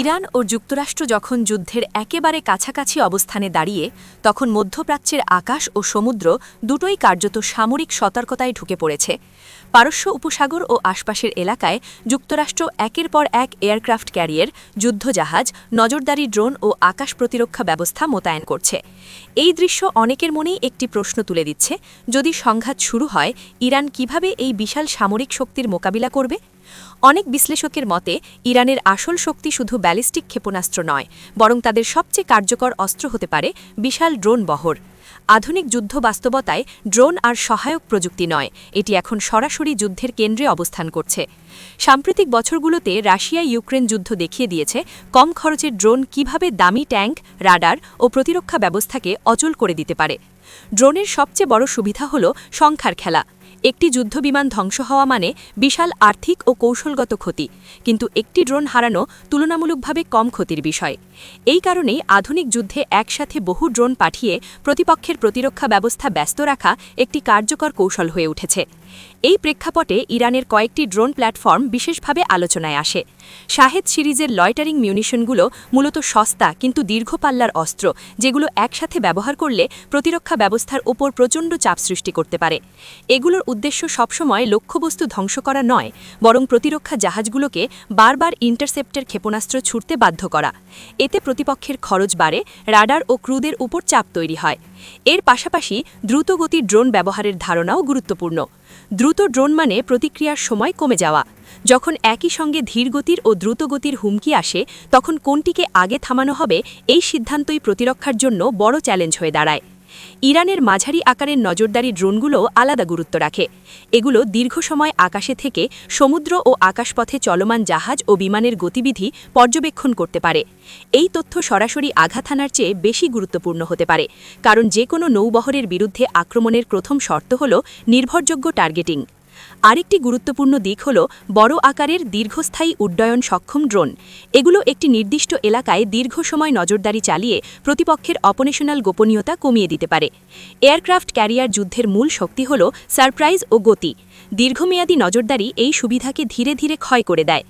Iran ও যুক্তরাষ্ট্র যখন যুদ্ধের একেবারে কাছাকাছি অবস্থানে দাঁড়িয়ে, তখন মধ্যপ্রাচ্যের আকাশ ও সমুদ্র দুটোই কার্যত সামরিক সতর্কতায় ঢুকে পড়েছে। পারস্য উপসাগর ও আশপাশের এলাকায় যুক্তরাষ্ট্র একের পর এক এয়ারক্রাফট ক্যারিয়ার, যুদ্ধজাহাজ, নজরদারি ড্রোন ও আকাশ প্রতিরক্ষা ব্যবস্থা মোতায়েন করছে। এই দৃশ্য অনেকের মনেই একটি প্রশ্ন তুলে দিচ্ছে, যদি সংঘাত শুরু হয়, ইরান কীভাবে এই বিশাল সামরিক শক্তির মোকাবিলা করবে? অনেক বিশ্লেষকের মতে, ইরানের আসল শক্তি শুধু ব্যালিস্টিক ক্ষেপণাস্ত্র নয়, বরং তাদের সবচেয়ে কার্যকর অস্ত্র হতে পারে বিশাল ড্রোন বহর। আধুনিক যুদ্ধ বাস্তবতায় ড্রোন আর সহায়ক প্রযুক্তি নয়, এটি এখন সরাসরি যুদ্ধের কেন্দ্রে অবস্থান করছে। সাম্প্রতিক বছরগুলোতে রাশিয়া ইউক্রেন যুদ্ধ দেখিয়ে দিয়েছে, কম খরচের ড্রোন কীভাবে দামি ট্যাঙ্ক, রাডার ও প্রতিরক্ষা ব্যবস্থাকে অচল করে দিতে পারে। ড্রোনের সবচেয়ে বড় সুবিধা হল সংখ্যার খেলা। একটি যুদ্ধবিমান ধ্বংস হওয়া মানে বিশাল আর্থিক ও কৌশলগত ক্ষতি। কিন্তু একটি ড্রোন হারানো তুলনামূলকভাবে কম ক্ষতির বিষয়। এই কারণেই আধুনিক যুদ্ধে একসাথে বহু ড্রোন পাঠিয়ে প্রতিপক্ষের প্রতিরক্ষা ব্যবস্থা ব্যস্ত রাখা একটি কার্যকর কৌশল হয়ে উঠেছে। এই প্রেক্ষাপটে ইরানের কয়েকটি ড্রোন প্ল্যাটফর্ম বিশেষভাবে আলোচনায় আসে। শাহেদ সিরিজের লয়টারিং মিউনিশনগুলো মূলত সস্তা কিন্তু দীর্ঘ পাল্লার অস্ত্র, যেগুলো একসাথে ব্যবহার করলে প্রতিরক্ষা ব্যবস্থার ওপর প্রচণ্ড চাপ সৃষ্টি করতে পারে। এগুলোর উদ্দেশ্য সবসময় লক্ষ্যবস্তু ধ্বংস করা নয়, বরং প্রতিরক্ষা জাহাজগুলোকে বারবার ইন্টারসেপ্টের ক্ষেপণাস্ত্র ছুটতে বাধ্য করা। এতে প্রতিপক্ষের খরচ বাড়ে, রাডার ও ক্রুদের উপর চাপ তৈরি হয়। এর পাশাপাশি দ্রুতগতির ড্রোন ব্যবহারের ধারণাও গুরুত্বপূর্ণ। দ্রুত ড্রোন মানে প্রতিক্রিয়ার সময় কমে যাওয়া। যখন একই সঙ্গে ধীরগতির ও দ্রুতগতির হুমকি আসে, তখন কোনটিকে আগে থামানো হবে, এই সিদ্ধান্তই প্রতিরক্ষার জন্য বড় চ্যালেঞ্জ হয়ে দাঁড়ায়। ইরানের মাঝারি আকারের নজরদারি ড্রোনগুলো আলাদা গুরুত্ব রাখে। এগুলো দীর্ঘ সময় আকাশে থেকে সমুদ্র ও আকাশপথে চলমান জাহাজ ও বিমানের গতিবিধি পর্যবেক্ষণ করতে পারে। এই তথ্য সরাসরি আঘাত হানার চেয়ে বেশি গুরুত্বপূর্ণ হতে পারে, কারণ যে কোনো নৌবহরের বিরুদ্ধে আক্রমণের প্রথম শর্ত হল নির্ভরযোগ্য টার্গেটিং আরেকটি গুরুত্বপূর্ণ দিক হল বড় আকারের দীর্ঘস্থায়ী উড্ডয়ন সক্ষম ড্রোন। এগুলো একটি নির্দিষ্ট এলাকায় দীর্ঘ সময় নজরদারি চালিয়ে প্রতিপক্ষের অপনেশনাল গোপনীয়তা কমিয়ে দিতে পারে। এয়ারক্রাফট ক্যারিয়ার যুদ্ধের মূল শক্তি হল সারপ্রাইজ ও গতি। দীর্ঘমেয়াদী নজরদারি এই সুবিধাকে ধীরে ধীরে ক্ষয় করে দেয়।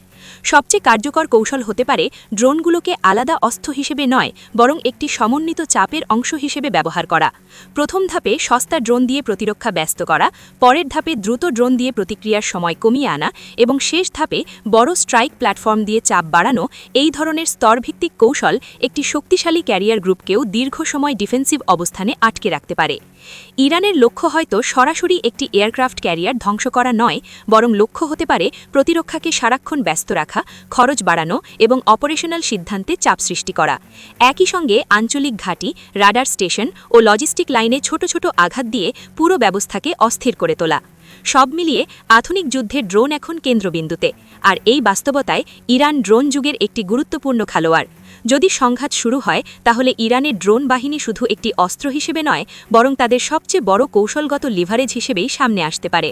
সবচেয়ে কার্যকর কৌশল হতে পারে ড্রোনগুলোকে আলাদা অস্ত্র হিসেবে নয়, বরং একটি সমন্বিত চাপের অংশ হিসেবে ব্যবহার করা। প্রথম ধাপে সস্তা ড্রোন দিয়ে প্রতিরক্ষা ব্যস্ত করা, পরের ধাপে দ্রুত ড্রোন দিয়ে প্রতিক্রিয়ার সময় কমিয়ে আনা এবং শেষ ধাপে বড় স্ট্রাইক প্ল্যাটফর্ম দিয়ে চাপ বাড়ানো, এই ধরনের স্তরভিত্তিক কৌশল একটি শক্তিশালী ক্যারিয়ার গ্রুপকেও দীর্ঘ সময় ডিফেন্সিভ অবস্থানে আটকে রাখতে পারে। ইরানের লক্ষ্য হয়তো সরাসরি একটি এয়ারক্রাফট ক্যারিয়ার ধ্বংস করা নয়, বরং লক্ষ্য হতে পারে প্রতিরক্ষাকে সারাক্ষণ ব্যস্ত রাখা, খরচ বাড়ানো এবং অপারেশনাল সিদ্ধান্তে চাপ সৃষ্টি করা। একই সঙ্গে আঞ্চলিক ঘাঁটি, রাডার স্টেশন ও লজিস্টিক লাইনে ছোট ছোট আঘাত দিয়ে পুরো ব্যবস্থাকে অস্থির করে তোলা। সব মিলিয়ে আধুনিক যুদ্ধে ড্রোন এখন কেন্দ্রবিন্দুতে। আর এই বাস্তবতায় ইরান ড্রোন যুগের একটি গুরুত্বপূর্ণ খেলোয়াড়। যদি সংঘাত শুরু হয়, তাহলে ইরানের ড্রোন বাহিনী শুধু একটি অস্ত্র হিসেবে নয়, বরং তাদের সবচেয়ে বড় কৌশলগত লিভারেজ হিসেবেই সামনে আসতে পারে।